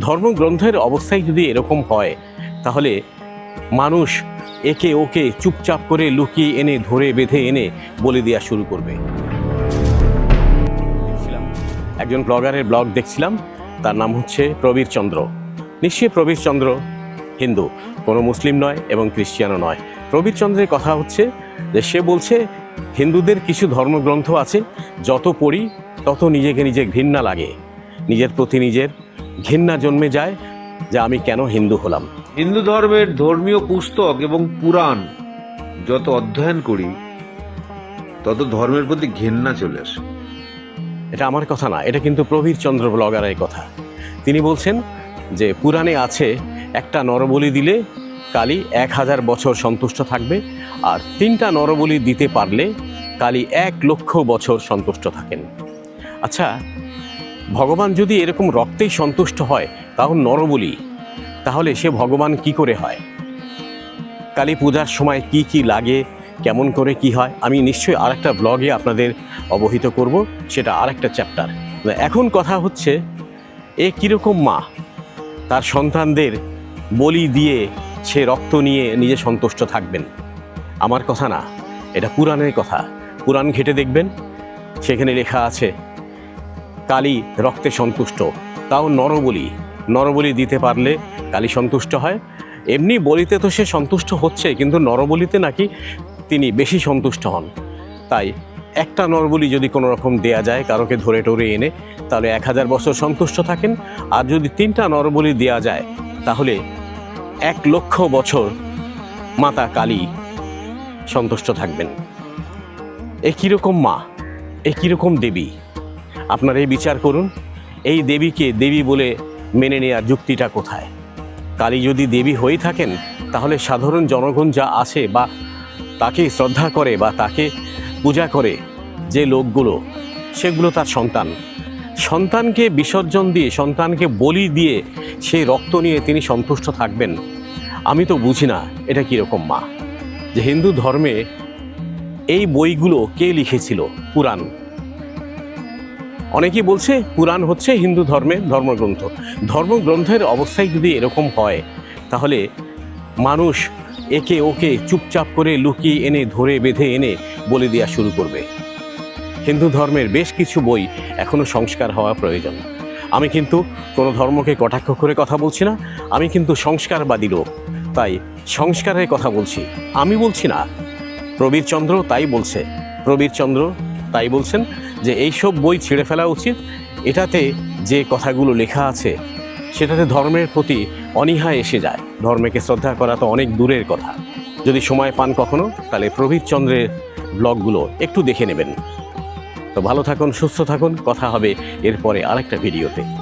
ধর্মগ্রন্থের অবস্থায় যদি এরকম হয়, তাহলে মানুষ একে ওকে চুপচাপ করে লুকিয়ে এনে, ধরে বেঁধে এনে বলে দেওয়া শুরু করবে। একজন ব্লগারের ব্লগ দেখছিলাম, তার নাম হচ্ছে প্রবীর চন্দ্র। নিশ্চয়ই প্রবীর চন্দ্র হিন্দু, কোনো মুসলিম নয় এবং খ্রিস্টিয়ানও নয়। প্রবীর চন্দ্রের কথা হচ্ছে যে, সে বলছে, হিন্দুদের কিছু ধর্মগ্রন্থ আছে, যত পড়ি তত নিজেকে নিজে ঘৃণা লাগে। নিজের প্রতি নিজের ঘৃণা জন্মে যায় যে আমি কেন হিন্দু হলাম? হিন্দু ধর্মের ধর্মীয় পুস্তক এবং পুরাণ যত অধ্যয়ন করি তত ধর্মের প্রতি ঘেন্না চলে আসে। এটা আমার কথা না এটা কিন্তু প্রবীর চন্দ্র ব্লগারের কথা। তিনি বলছেন যে পুরাণে আছে একটা নরবলি দিলে কালী এক হাজার বছর সন্তুষ্ট থাকবে আর তিনটা নরবলি দিতে পারলে কালী এক লক্ষ বছর সন্তুষ্ট থাকেন। আচ্ছা ভগবান যদি এরকম রক্তেই সন্তুষ্ট হয়, তাও নরবলি। তাহলে সে ভগবান কি করে হয়? কালী পূজার সময় কি কি লাগে, কেমন করে কি হয়, আমি নিশ্চয়ই আরেকটা ব্লগে আপনাদের অবহিত করব, সেটা আরেকটা চ্যাপ্টার এখন কথা হচ্ছে, এ কীরকম মা? তার সন্তানদের বলি দিয়ে সে রক্ত নিয়ে নিজে সন্তুষ্ট থাকবেন। আমার কথা না, এটা পুরাণের কথা। পুরাণ ঘেটে দেখবেন, সেখানে লেখা আছে কালী রক্তে সন্তুষ্ট। তাও নরবলি। নরবলি দিতে পারলে কালী সন্তুষ্ট হয়। এমনি বলিতে তো সে সন্তুষ্ট হচ্ছে, কিন্তু নরবলিতে নাকি তিনি বেশি সন্তুষ্ট হন। তাই একটা নরবলি যদি কোনো রকম দেয়া যায়, কারোকে ধরে টরে এনে, তাহলে এক হাজার বছর সন্তুষ্ট থাকেন। আর যদি তিনটা নরবলি দেয়া যায়, তাহলে এক লক্ষ বছর মাতা কালী সন্তুষ্ট থাকবেন। এ কীরকম মা? এ কীরকম দেবী? আপনারা এই বিচার করুন। এই দেবীকে দেবী বলে মেনে নেওয়ার যুক্তিটা কোথায়? কালী যদি দেবী হয়ে থাকেন, তাহলে সাধারণ জনগণ যা আছে বা তাকে শ্রদ্ধা করে বা তাকে পূজা করে যে লোকগুলো, সেগুলো তার সন্তান। সন্তানকে বিসর্জন দিয়ে, সন্তানকে বলি দিয়ে সেই রক্ত নিয়ে তিনি সন্তুষ্ট থাকবেন। আমি তো বুঝি না এটা কীরকম মা। যে হিন্দু ধর্মে এই বইগুলো কে লিখেছিল? পুরাণ। অনেকেই বলছে পুরাণ হচ্ছে হিন্দু ধর্মের ধর্মগ্রন্থ। ধর্মগ্রন্থের অবস্থায় যদি এরকম হয়, তাহলে মানুষ একে ওকে চুপচাপ করে লুকিয়ে এনে, ধরে বেঁধে এনে বলে দেওয়া শুরু করবে। হিন্দু ধর্মের বেশ কিছু বই এখনও সংস্কার হওয়া প্রয়োজন। আমি কিন্তু কোনো ধর্মকে কটাক্ষ করে কথা বলছি না, আমি কিন্তু সংস্কারবাদী লোক। তাই সংস্কারের কথা বলছি, আমি বলছি না। প্রবীরচন্দ্র তাই বলছে, প্রবীরচন্দ্র তাই বলছেন যে এইসব বই ছেড়ে ফেলা উচিত। এটাতে যে কথাগুলো লেখা আছে, সেটাতে ধর্মের প্রতি অনীহা এসে যায়। ধর্মকে শ্রদ্ধা করা তো অনেক দূরের কথা। যদি সময় পান কখনো, তাহলে প্রবীর চন্দ্রের ব্লগগুলো একটু দেখে নেবেন। তো ভালো থাকুন, সুস্থ থাকুন। কথা হবে এরপরে আরেকটা ভিডিওতে।